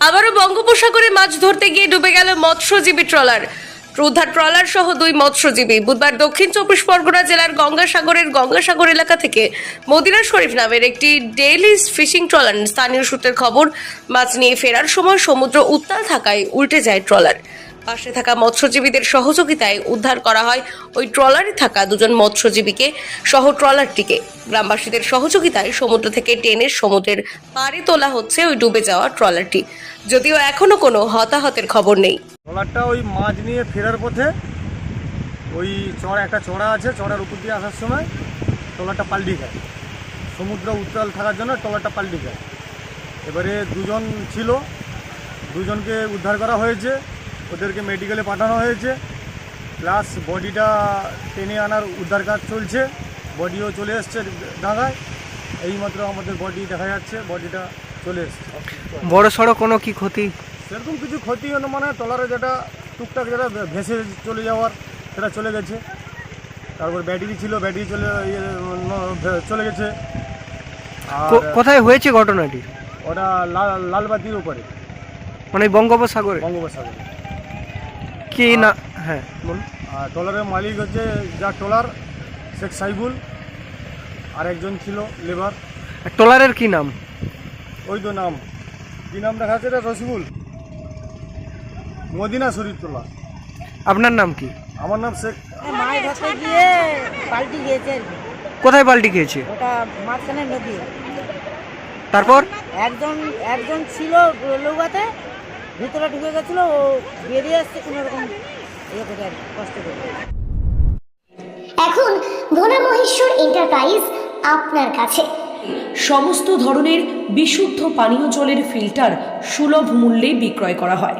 আবারও বঙ্গোপসাগরে মাছ ধরতে গিয়ে ডুবে গেল মৎস্যজীবী ট্রলার। উদ্ধার ট্রলার সহ দুই মৎস্যজীবী। বুধবার দক্ষিণ চব্বিশ পরগনা জেলার গঙ্গাসাগরের গঙ্গাসাগর এলাকা থেকে মদিনা শরীফ নামের একটি ডেইলি ফিশিং ট্রলার স্থানীয় সূত্রের খবর, মাছ নিয়ে ফেরার সময় সমুদ্র উত্তাল থাকায় উল্টে যায় ট্রলার। পাশে থাকা মৎস্যজীবীদের সহযোগিতায় উদ্ধার করা হয় ওই ট্রলারে থাকা দুজন মৎস্যজীবীকে, সহ ট্রলারটিকে। গ্রামবাসীদের সহযোগিতায় সমুদ্র থেকে টেনে সমুদ্রের পাড়ে তোলা হচ্ছে ওই ডুবে যাওয়া ট্রলারটি। যদিও এখনও কোনো হতাহতের খবর নেই। ট্রলারটা ওই মাছ নিয়ে ফেরার পথে ওই চড়া, একটা চড়া আছে, চড়ার উপর দিয়ে আসার সময় ট্রলারটা পাল্টি খায় সমুদ্র উত্তাল থাকার জন্য ট্রলারটা পাল্টি খায় এবারে দুজন ছিল, দুজনকে উদ্ধার করা হয়েছে। ওদেরকে মেডিকেলে পাঠানো হয়েছে। প্লাস বডিটা টেনে আনার উদ্ধার কাজ চলছে। বডিও চলে এসছে ডাঙায় এইমাত্র আমাদের বডি দেখা যাচ্ছে বডিটা চলে এসছে। বড় সড়ো কোনো কি ক্ষতি? সেরকম কিছু ক্ষতি হলো মানে ট্রলারে যেটা টুকটাক যেটা ভেসে চলে যাওয়ার সেটা চলে গেছে। তারপর ব্যাটারি ছিল ব্যাটারি চলে ইয়ে, চলে গেছে। কোথায় হয়েছে ঘটনাটি? ওটা লাল লালবাতির উপরে। মানে বঙ্গোপসাগরে? বঙ্গোপসাগরে। কি না হ্যাঁ বলুন। আর ট্রলারের মালিক হচ্ছে যা ট্রলার শেখ সাইবুল আর একজন ছিল লেবার। আর ট্রলারের কি নাম? ওই তো নাম। কী নাম দেখা যাচ্ছে এটা? রসিবুল। মদিনা শরীফ ট্রলার। আপনার নাম কি? আমার নাম শেখ। মাছ ধরতে গিয়ে পাল্টি গিয়েছে কোথায় পাল্টি ওটা মাঝখানে নদী তারপর? একজন একজন ছিল নৌকাতে ভিতরে ঢুকে গেছিল ও বেরিয়ে আসছে কোনো রকম ইয়ে করে আর কষ্ট করে। এখন ভোলা মহেশ্বর এন্টারপ্রাইজ আপনার কাছে। সমস্ত ধরনের বিশুদ্ধ পানীয় জলের ফিল্টার সুলভ মূল্যে বিক্রয় করা হয়।